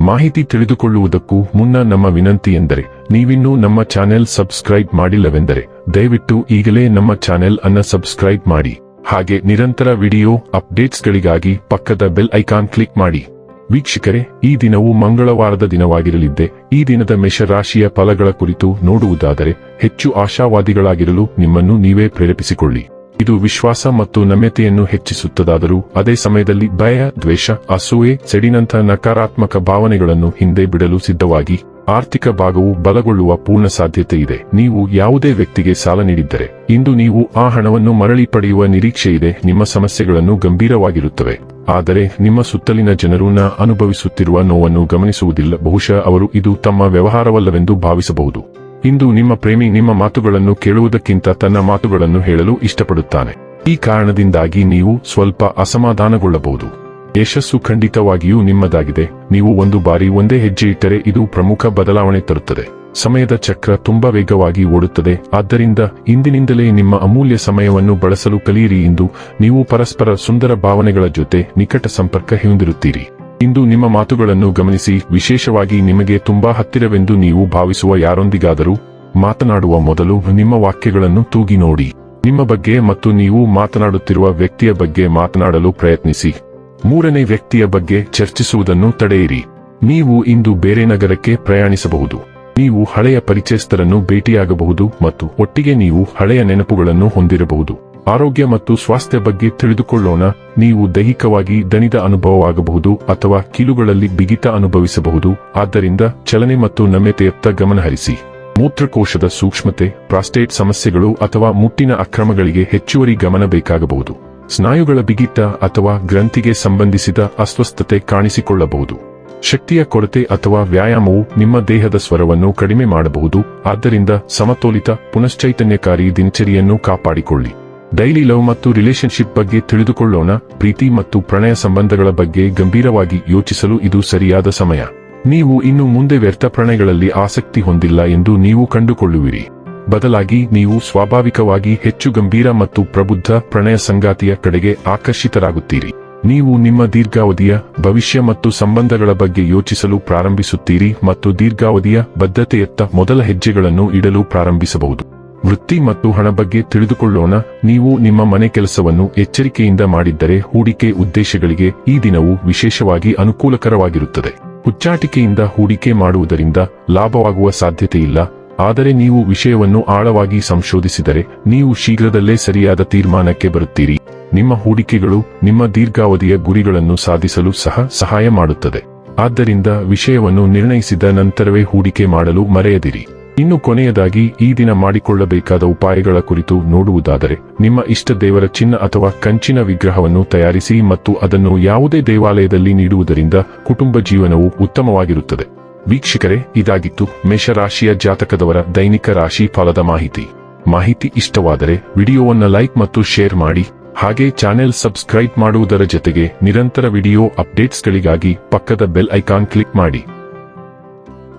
ಮಾಹಿತಿ ತಿಳಿದುಕೊಳ್ಳುವುದಕ್ಕೂ ಮುನ್ನ ನಮ್ಮ ವಿನಂತಿ ಎಂದರೆ, ನೀವಿನ್ನೂ ನಮ್ಮ ಚಾನೆಲ್ ಸಬ್ಸ್ಕ್ರೈಬ್ ಮಾಡಿಲ್ಲವೆಂದರೆ, ದಯವಿಟ್ಟು ಈಗಲೇ ನಮ್ಮ ಚಾನೆಲ್ ಅನ್ನ ಸಬ್ಸ್ಕ್ರೈಬ್ ಮಾಡಿ. ಹಾಗೆ ನಿರಂತರ ವಿಡಿಯೋ ಅಪ್ಡೇಟ್ಸ್ಗಳಿಗಾಗಿ ಪಕ್ಕದ ಬೆಲ್ ಐಕಾನ್ ಕ್ಲಿಕ್ ಮಾಡಿ. ವೀಕ್ಷಕರೇ, ಈ ದಿನವು ಮಂಗಳವಾರದ ದಿನವಾಗಿರಲಿದ್ದೆ. ಈ ದಿನದ ಮೇಷರಾಶಿಯ ಫಲಗಳ ಕುರಿತು ನೋಡುವುದಾದರೆ, ಹೆಚ್ಚು ಆಶಾವಾದಿಗಳಾಗಿರಲು ನಿಮ್ಮನ್ನು ನೀವೇ ಪ್ರೇರೇಪಿಸಿಕೊಳ್ಳಿ. ಇದು ವಿಶ್ವಾಸ ಮತ್ತು ನಮ್ಯತೆಯನ್ನು ಹೆಚ್ಚಿಸುತ್ತದಾದರೂ, ಅದೇ ಸಮಯದಲ್ಲಿ ಭಯ, ದ್ವೇಷ, ಅಸೂಯೆ, ಸೆಡಿನಂಥ ನಕಾರಾತ್ಮಕ ಭಾವನೆಗಳನ್ನು ಹಿಂದೆ ಬಿಡಲು ಸಿದ್ಧವಾಗಿ, ಆರ್ಥಿಕ ಭಾಗವು ಬಲಗೊಳ್ಳುವ ಪೂರ್ಣ ಸಾಧ್ಯತೆ ಇದೆ. ನೀವು ಯಾವುದೇ ವ್ಯಕ್ತಿಗೆ ಸಾಲ ನೀಡಿದ್ದರೆ, ಇಂದು ನೀವು ಆ ಹಣವನ್ನು ಮರಳಿ ಪಡೆಯುವ ನಿರೀಕ್ಷೆ ಇದೆ, ನಿಮ್ಮ ಸಮಸ್ಯೆಗಳನ್ನು ಗಂಭೀರವಾಗಿರುತ್ತವೆ. ಆದರೆ, ನಿಮ್ಮ ಸುತ್ತಲಿನ ಜನರು ನ ಅನುಭವಿಸುತ್ತಿರುವ ನೋವನ್ನು ಗಮನಿಸುವುದಿಲ್ಲ, ಬಹುಶಃ ಅವರು ಇದು ತಮ್ಮ ವ್ಯವಹಾರವಲ್ಲವೆಂದು ಭಾವಿಸಬಹುದು. ಇಂದು ನಿಮ್ಮ ಪ್ರೇಮಿ ನಿಮ್ಮ ಮಾತುಗಳನ್ನು ಕೇಳುವುದಕ್ಕಿಂತ ತನ್ನ ಮಾತುಗಳನ್ನು ಹೇಳಲು ಇಷ್ಟಪಡುತ್ತಾನೆ. ಈ ಕಾರಣದಿಂದಾಗಿ ನೀವು ಸ್ವಲ್ಪ ಅಸಮಾಧಾನಗೊಳ್ಳಬಹುದು. ಯಶಸ್ಸು ಖಂಡಿತವಾಗಿಯೂ ನಿಮ್ಮದಾಗಿದೆ. ನೀವು ಒಂದು ಬಾರಿ ಒಂದೇ ಹೆಜ್ಜೆ ಇಟ್ಟರೆ ಇದು ಪ್ರಮುಖ ಬದಲಾವಣೆ ತರುತ್ತದೆ. ಸಮಯದ ಚಕ್ರ ತುಂಬಾ ವೇಗವಾಗಿ ಓಡುತ್ತದೆ. ಆದ್ದರಿಂದ ಇಂದಿನಿಂದಲೇ ನಿಮ್ಮ ಅಮೂಲ್ಯ ಸಮಯವನ್ನು ಬಳಸಲು ಕಲಿಯಿರಿ ಎಂದು ನೀವು ಪರಸ್ಪರ ಸುಂದರ ಭಾವನೆಗಳ ಜೊತೆ ನಿಕಟ ಸಂಪರ್ಕ ಹೊಂದಿರುತ್ತೀರಿ. ಇಂದು ನಿಮ್ಮ ಮಾತುಗಳನ್ನು ಗಮನಿಸಿ, ವಿಶೇಷವಾಗಿ ನಿಮಗೆ ತುಂಬಾ ಹತ್ತಿರವೆಂದು ನೀವು ಭಾವಿಸುವ ಯಾರೊಂದಿಗಾದರೂ ಮಾತನಾಡುವ ಮೊದಲು ನಿಮ್ಮ ವಾಕ್ಯಗಳನ್ನು ತೂಗಿ ನೋಡಿ. ನಿಮ್ಮ ಬಗ್ಗೆ ಮತ್ತು ನೀವು ಮಾತನಾಡುತ್ತಿರುವ ವ್ಯಕ್ತಿಯ ಬಗ್ಗೆ ಮಾತನಾಡಲು ಪ್ರಯತ್ನಿಸಿ. ಮೂರನೇ ವ್ಯಕ್ತಿಯ ಬಗ್ಗೆ ಚರ್ಚಿಸುವುದನ್ನು ತಡೆಯಿರಿ. ನೀವು ಇಂದು ಬೇರೆ ನಗರಕ್ಕೆ ಪ್ರಯಾಣಿಸಬಹುದು. ನೀವು ಹಳೆಯ ಪರಿಚಯಸ್ಥರನ್ನು ಭೇಟಿಯಾಗಬಹುದು ಮತ್ತು ಒಟ್ಟಿಗೆ ನೀವು ಹಳೆಯ ನೆನಪುಗಳನ್ನು ಹೊಂದಿರಬಹುದು. ಆರೋಗ್ಯ ಮತ್ತು ಸ್ವಾಸ್ಥ್ಯ ಬಗ್ಗೆ ತಿಳಿದುಕೊಳ್ಳೋಣ. ನೀವು ದೈಹಿಕವಾಗಿ ದಣಿದ ಅನುಭವವಾಗಬಹುದು ಅಥವಾ ಕೀಲುಗಳಲ್ಲಿ ಬಿಗಿತ ಅನುಭವಿಸಬಹುದು. ಆದ್ದರಿಂದ ಚಲನೆ ಮತ್ತು ನಮ್ಯತೆಯತ್ತ ಗಮನಹರಿಸಿ. ಮೂತ್ರಕೋಶದ ಸೂಕ್ಷ್ಮತೆ, ಪ್ರಾಸ್ಟೇಟ್ ಸಮಸ್ಯೆಗಳು ಅಥವಾ ಮುಟ್ಟಿನ ಅಕ್ರಮಗಳಿಗೆ ಹೆಚ್ಚುವರಿ ಗಮನ ಬೇಕಾಗಬಹುದು. ಸ್ನಾಯುಗಳ ಬಿಗಿತ ಅಥವಾ ಗ್ರಂಥಿಗೆ ಸಂಬಂಧಿಸಿದ ಅಸ್ವಸ್ಥತೆ ಕಾಣಿಸಿಕೊಳ್ಳಬಹುದು. ಶಕ್ತಿಯ ಕೊರತೆ ಅಥವಾ ವ್ಯಾಯಾಮವು ನಿಮ್ಮ ದೇಹದ ಸ್ವರವನ್ನು ಕಡಿಮೆ ಮಾಡಬಹುದು. ಆದ್ದರಿಂದ ಸಮತೋಲಿತ, ಪುನಶ್ಚೈತನ್ಯಕಾರಿ ದಿನಚರಿಯನ್ನು ಕಾಪಾಡಿಕೊಳ್ಳಿ. ಡೈಲಿ ಲವ್ ಮತ್ತು ರಿಲೇಶನ್ಶಿಪ್ ಬಗ್ಗೆ ತಿಳಿದುಕೊಳ್ಳೋಣ, ಪ್ರೀತಿ ಮತ್ತು ಪ್ರಣಯ ಸಂಬಂಧಗಳ ಬಗ್ಗೆ ಗಂಭೀರವಾಗಿ ಯೋಚಿಸಲು ಇದು ಸರಿಯಾದ ಸಮಯ. ನೀವು ಇನ್ನು ಮುಂದೆ ವ್ಯರ್ಥ ಪ್ರಣಯಗಳಲ್ಲಿ ಆಸಕ್ತಿ ಹೊಂದಿಲ್ಲ ಎಂದು ನೀವು ಕಂಡುಕೊಳ್ಳುವಿರಿ. ಬದಲಾಗಿ, ನೀವು ಸ್ವಾಭಾವಿಕವಾಗಿ ಹೆಚ್ಚು ಗಂಭೀರ ಮತ್ತು ಪ್ರಬುದ್ಧ ಪ್ರಣಯ ಸಂಗಾತಿಯ ಕಡೆಗೆ ಆಕರ್ಷಿತರಾಗುತ್ತೀರಿ. ನೀವು ನಿಮ್ಮ ದೀರ್ಘಾವಧಿಯ, ಭವಿಷ್ಯ ಮತ್ತು ಸಂಬಂಧಗಳ ಬಗ್ಗೆ ಯೋಚಿಸಲು ಪ್ರಾರಂಭಿಸುತ್ತೀರಿ ಮತ್ತು ದೀರ್ಘಾವಧಿಯ ಬದ್ಧತೆಯತ್ತ ಮೊದಲ ಹೆಜ್ಜೆಗಳನ್ನು ಇಡಲು ಪ್ರಾರಂಭಿಸಬಹುದು. ವೃತ್ತಿ ಮತ್ತು ಹಣ ಬಗ್ಗೆ ತಿಳಿದುಕೊಳ್ಳೋಣ. ನೀವು ನಿಮ್ಮ ಮನೆ ಕೆಲಸವನ್ನು ಎಚ್ಚರಿಕೆಯಿಂದ ಮಾಡಿದ್ದರೆ ಹೂಡಿಕೆ ಉದ್ದೇಶಗಳಿಗೆ ಈ ದಿನವು ವಿಶೇಷವಾಗಿ ಅನುಕೂಲಕರವಾಗಿರುತ್ತದೆ. ಹುಚ್ಚಾಟಿಕೆಯಿಂದ ಹೂಡಿಕೆ ಮಾಡುವುದರಿಂದ ಲಾಭವಾಗುವ ಸಾಧ್ಯತೆಯಿಲ್ಲ. ಆದರೆ ನೀವು ವಿಷಯವನ್ನು ಆಳವಾಗಿ ಸಂಶೋಧಿಸಿದರೆ ನೀವು ಶೀಘ್ರದಲ್ಲೇ ಸರಿಯಾದ ತೀರ್ಮಾನಕ್ಕೆ ಬರುತ್ತೀರಿ. ನಿಮ್ಮ ಹೂಡಿಕೆಗಳು ನಿಮ್ಮ ದೀರ್ಘಾವಧಿಯ ಗುರಿಗಳನ್ನು ಸಾಧಿಸಲು ಸಹ ಸಹಾಯ ಮಾಡುತ್ತದೆ. ಆದ್ದರಿಂದ ವಿಷಯವನ್ನು ನಿರ್ಣಯಿಸಿದ ನಂತರವೇ ಹೂಡಿಕೆ ಮಾಡಲು ಮರೆಯದಿರಿ. ಇನ್ನು ಕೊನೆಯದಾಗಿ ಈ ದಿನ ಮಾಡಿಕೊಳ್ಳಬೇಕಾದ ಉಪಾಯಗಳ ಕುರಿತು ನೋಡುವುದಾದರೆ, ನಿಮ್ಮ ಇಷ್ಟ ದೇವರ ಚಿನ್ನ ಅಥವಾ ಕಂಚಿನ ವಿಗ್ರಹವನ್ನು ತಯಾರಿಸಿ ಮತ್ತು ಅದನ್ನು ಯಾವುದೇ ದೇವಾಲಯದಲ್ಲಿ ನೀಡುವುದರಿಂದ ಕುಟುಂಬ ಜೀವನವು ಉತ್ತಮವಾಗಿರುತ್ತದೆ. ವೀಕ್ಷಕರೇ, ಇದಾಗಿತ್ತು ಮೇಷರಾಶಿಯ ಜಾತಕದವರ ದೈನಿಕ ರಾಶಿ ಫಲದ ಮಾಹಿತಿ. ಮಾಹಿತಿ ಇಷ್ಟವಾದರೆ ವಿಡಿಯೋವನ್ನು ಲೈಕ್ ಮತ್ತು ಶೇರ್ ಮಾಡಿ, ಹಾಗೆ ಚಾನೆಲ್ ಸಬ್ಸ್ಕ್ರೈಬ್ ಮಾಡುವುದರ ಜೊತೆಗೆ ನಿರಂತರ ವಿಡಿಯೋ ಅಪ್ಡೇಟ್ಸ್ಗಳಿಗಾಗಿ ಪಕ್ಕದ ಬೆಲ್ ಐಕಾನ್ ಕ್ಲಿಕ್ ಮಾಡಿ.